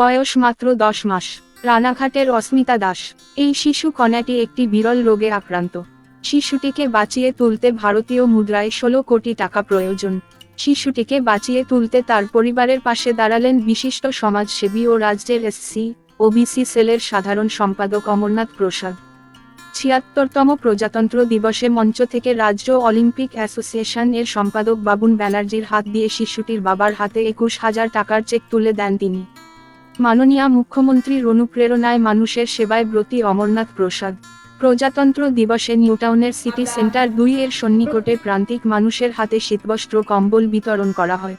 বয়স মাত্র দশ মাস। রানাঘাটের অস্মিতা দাস। এই শিশু কন্যাটি একটি বিরল রোগে আক্রান্ত। শিশুটিকে বাঁচিয়ে তুলতে ভারতীয় মুদ্রায় ষোলো কোটি টাকা প্রয়োজন। শিশুটিকে বাঁচিয়ে তুলতে তার পরিবারের পাশে দাঁড়ালেন বিশিষ্ট সমাজসেবী ও রাজ্যের এসসি ওবিসি সেলের সাধারণ সম্পাদক অমরনাথ প্রসাদ। ছিয়াত্তরতম প্রজাতন্ত্র দিবসে মঞ্চ থেকে রাজ্য অলিম্পিক অ্যাসোসিয়েশন এর সম্পাদক বাবুন ব্যানার্জির হাত দিয়ে শিশুটির বাবার হাতে একুশ হাজার টাকার চেক তুলে দেন তিনি। মাননীয় মুখ্যমন্ত্রীর অনুপ্রেরণায় মানুষের সেবায় ব্রতী অমরনাথ প্রসাদ। প্রজাতন্ত্র দিবসে নিউটাউনের সিটি সেন্টার দুই এর সন্নিকটে প্রান্তিক মানুষের হাতে শীতবস্ত্র, কম্বল বিতরণ করা হয়।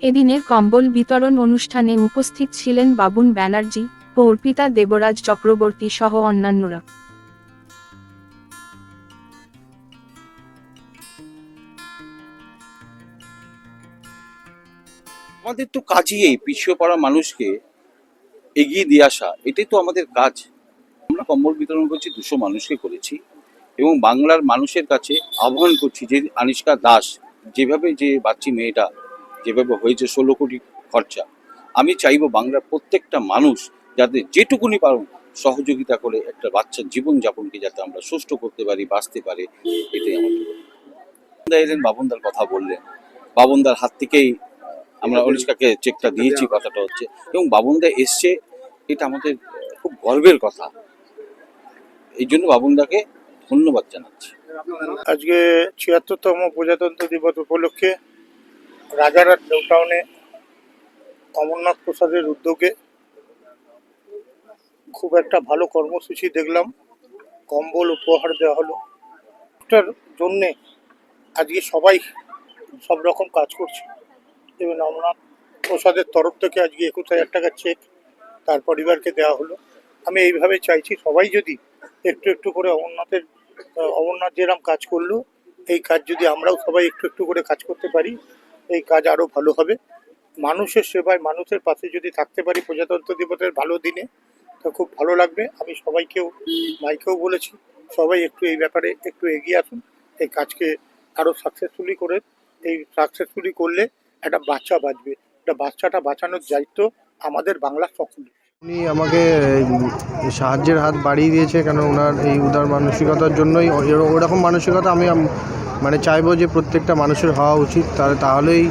এদিনের কম্বল বিতরণ অনুষ্ঠানে উপস্থিত ছিলেন বাবুন ব্যানার্জি ও অর্পিতা দেবরাজ চক্রবর্তী সহ অন্যান্যরা। আমাদের তো কাজই এই, পিছিয়ে পড়া মানুষকে এগিয়ে দিয়ে আসা, এটাই তো আমাদের কাজ। আমরা কম্বল বিতরণ করছি, দুশো মানুষকে করেছি এবং বাংলার মানুষের কাছে আহ্বান করছি যে আনিষ্কা দাস, যেভাবে যে বাচ্চি মেয়েটা, যেভাবে হয়েছে ষোলো কোটি খরচা, আমি চাইব বাংলার প্রত্যেকটা মানুষ যাতে যেটুকুনি পারুন সহযোগিতা করে একটা বাচ্চার জীবনযাপনকে যাতে আমরা সুষ্ঠু করতে পারি, বাঁচতে পারে, এটাই আমাদের বাবনদার কথা বললেন। বাবনদার হাত থেকেই আমরা অনুষ্কাকে চেকটা দিয়েছি কথাটা হচ্ছে। এবং বাবনদা এসছে এটা আমাদের খুব গর্বের কথা। এই জন্য বাবনদাকে ধন্যবাদ জানাচ্ছি। আজকে ছিয়াত্তরতম প্রজাতন্ত্র দিবস উপলক্ষে রাজারহাট নিউটাউনে অমরনাথ প্রসাদের উদ্যোগে খুব একটা ভালো কর্মসূচি দেখলাম। কম্বল উপহার দেওয়া হলো। জন্যে আজকে সবাই সব রকম কাজ করছে। এবং অমরনাথ প্রসাদের তরফ থেকে আজকে একুশ হাজার টাকার চেক তার পরিবারকে দেওয়া হলো। আমি এইভাবে চাইছি সবাই যদি একটু একটু করে অমরনাথের অমরনাথ যেরকম কাজ করল, এই কাজ যদি আমরাও সবাই একটু একটু করে কাজ করতে পারি, এই কাজ আরও ভালো হবে। মানুষের সেবায়, মানুষের পাশে যদি থাকতে পারি প্রজাতন্ত্র দিবসের ভালো দিনে, তো খুব ভালো লাগবে। আমি সবাইকেও, মাইকেও বলেছি, সবাই একটু এই ব্যাপারে একটু এগিয়ে আসুন, এই কাজকে আরও সাকসেসফুলি করে, এই সাকসেসফুলি করলে একটা বাচ্চা বাঁচবে। একটা বাচ্চাটা বাঁচানোর দায়িত্ব আমাদের বাংলা সকলের। উনি আমাকে সাহায্যের হাত বাড়িয়ে দিয়েছে কেন ওনার এই উদার মানসিকতার জন্যই। ওরকম মানসিকতা আমি মানে চাইব যে প্রত্যেকটা মানুষের হওয়া উচিত। তাহলে তাহলেই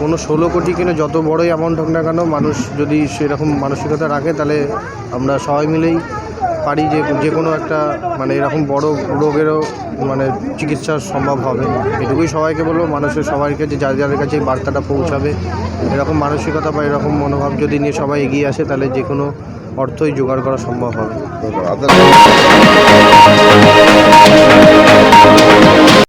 কোনো ষোলো কোটি কিনে যত বড়ই অ্যামাউন্ট হোক না কেন, মানুষ যদি সেরকম মানসিকতা রাখে, তাহলে আমরা সবাই মিলেই পারি যে যে কোনো একটা মানে এরকম বড় রোগেরও মানে চিকিৎসা সম্ভব হবে। এটুকুই সবাইকে বলব, মানুষের সবাইকে যে যার যাদের কাছে এই বার্তাটা পৌঁছাবে। এরকম মানসিকতা বা এরকম মনোভাব যদি নিয়ে সবাই এগিয়ে আসে, তাহলে যে কোনো অর্থই জোগাড় করা সম্ভব হবে।